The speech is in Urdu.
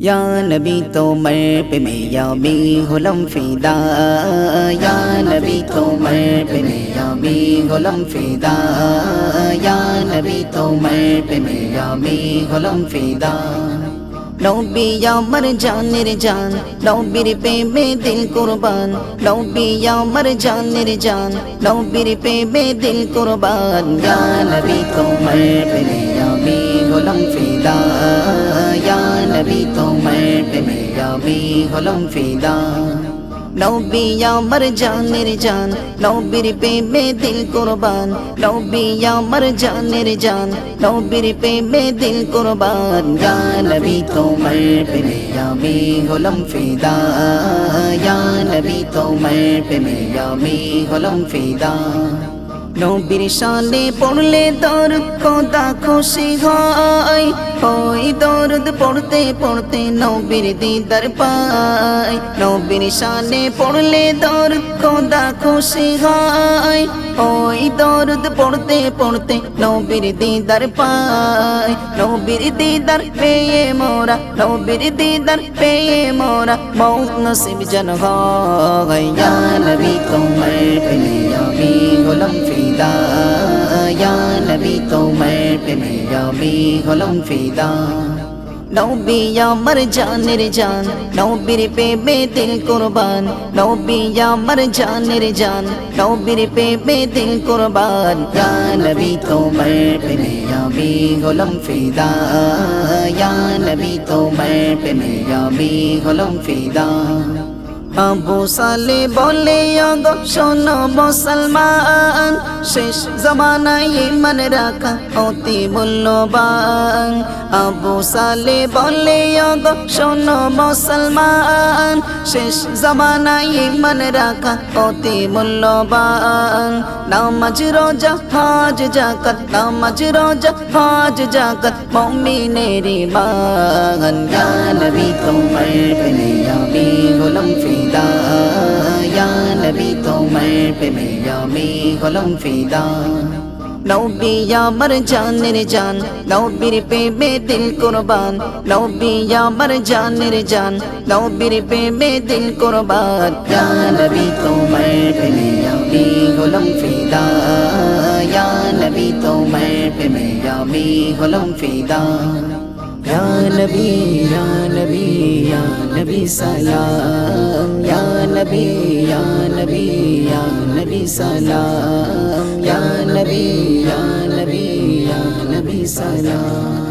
یا نبی تو میں یا بی غلم فیدا یا نبی تو میں یا بی غلم فیدا یا نبی تو میں یا بی غلم فیدا لو مر جان رجان لو بیری پہ میں دل قربان لو یا مر جان جانر جان لو بیری پے بے دن قربان نبی تو میں یا بی غلم فیدا نبی تو میرا بھی غلام فی دان بیا مر جانے جان بیر پہ میں دل قربان بیا مر جانے جان بیر پہ میں دل قربان یا نبی تو میرا بھی غلام فیدا یا نبی تو میں میرا بھی غلام فیدا নবীর সালে পড়লে দর খোদা খুশি হয় ওই দরদ পড়তে পড়তে নবীর দিদার পায় নবীর সালে পড়লে দর খোদা খুশি হয় ওই দরদ পড়তে পড়তে নবীর দিদার পায় নবীর দিদার পেয়ে মোরা নবীর দিদার পেয়ে মোরা মৌত নসিব জন হয় নবী তোমার পেলে আমি গোলাম ফিরে یا نبی تو مر پہ میں پنیا بی غلوم فی دو بیان جان پہ بے دل قربان نوبی یا مر جان جان پہ بے دل قربان یا نبی تو مر میں پنیا بھی غلام فی یا نبی تو مر پہ میں پنیا بی غلوم فی دسالے بولے مسلمان শেষ জমানায় ইমান রাখা অতি মূল্যবান আবু সালে বলে অগ শোনো মুসলমান শেষ জমানায় ইমান রাখা অতি মূল্যবান নামাজ রোজা হাজ জাকাত নামাজ রোজা হাজ জাকাত মমিনের মান গান বি তোমার বনে আমি গোলাম ফিদা نبی تو مر پہ پی می غلام فیدا دو بیا مر جان نر جان لو بیری پے میں دل قربان مر جان نر جان لو بیر پے میں دل قربان یا نبی تو مر پہ پی می غلام فیدا یا نبی تو مر پہ میا می غلام فیدا یا نبی یا نبی یا نبی سلام یا نبی یا نبی یا نبی یا نبی یا نبی سلام